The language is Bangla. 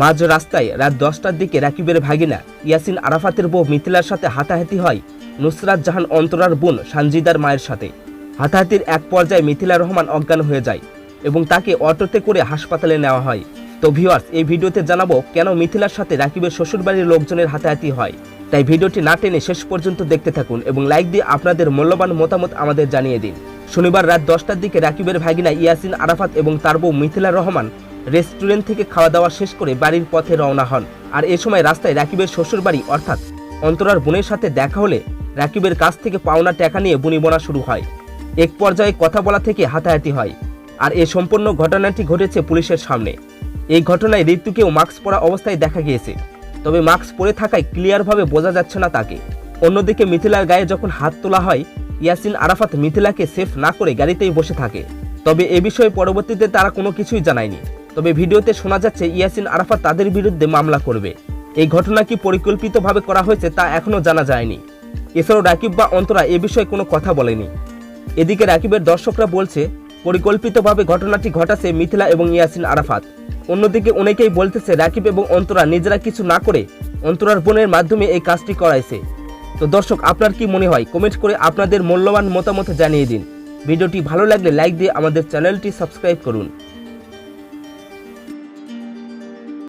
মাঝ রাস্তায় রাত দশটার দিকে রাকিবের ভাগিনা ইয়াসিন আরাফাতের বউ মিথিলার সাথে হাতাহাতি হয় নুসরাত জাহান অন্তরার বোন সানজিদার মায়ের সাথে। হাতাহাতির এক পর্যায়ে মিথিলা রহমান অজ্ঞান হয়ে যায় এবং তাকে অটোতে করে হাসপাতালে নেওয়া হয়। তো ভিউয়ার্স, এই ভিডিওতে জানাব কেন মিথিলার সাথে রাকিবের শ্বশুরবাড়ির লোকজনের হাতাহাতি হয়। তাই ভিডিওটি না টেনে শেষ পর্যন্ত দেখতে থাকুন এবং লাইক দিয়ে আপনাদের মূল্যবান মতামত আমাদের জানিয়ে দিন। শনিবার রাত দশটার দিকে রাকিবের ভাগিনা ইয়াসিন আরাফাত এবং তার বউ মিথিলা রহমান রেস্টুরেন্ট থেকে খাওয়া দাওয়া শেষ করে বাড়ির পথে রওনা হন। আর এ সময় রাস্তায় রাকিবের শ্বশুর বাড়ি অর্থাৎ অন্তরার বোনের সাথে দেখা হলে রাকিবের কাছ থেকে পাওনা টাকা নিয়ে বুনিবনা শুরু হয়। এক পর্যায়ে কথা বলা থেকে হাতাহাতি হয়। আর এ সম্পূর্ণ ঘটনাটি ঘটেছে পুলিশের সামনে। এই ঘটনায় ঋতুকেও মাস্ক পরা অবস্থায় দেখা গিয়েছে। তবে মাস্ক পরে থাকায় ক্লিয়ারভাবে বোঝা যাচ্ছে না তাকে। অন্যদিকে মিথিলার গায়ে যখন হাত তোলা হয়, ইয়াসিন আরাফাত মিথিলাকে সেফ না করে গাড়িতেই বসে থাকে। তবে এ বিষয়ে পরবর্তীতে তারা কোনো কিছুই জানায়নি। তবে ভিডিওতে শোনা যাচ্ছে, ইয়াসিন আরাফাত তাদের বিরুদ্ধে মামলা করবে। এই ঘটনা কি পরিকল্পিতভাবে করা হয়েছে তা এখনও জানা যায়নি। এছাড়াও রাকিব বা অন্তরা এ বিষয়ে কোনো কথা বলেনি। এদিকে রাকিবের দর্শকরা বলছে, পরিকল্পিতভাবে ঘটনাটি ঘটাছে মিথিলা এবং ইয়াসিন আরাফাত। অন্যদিকে অনেকেই বলতেছে, রাকিব এবং অন্তরা নিজেরা কিছু না করে অন্তরার বোনের মাধ্যমে এই কাজটি করাইছে। তো দর্শক, আপনার কি মনে হয়? কমেন্ট করে আপনাদের মূল্যবান মতামত জানিয়ে দিন। ভিডিওটি ভালো লাগলে লাইক দিয়ে আমাদের চ্যানেলটি সাবস্ক্রাইব করুন।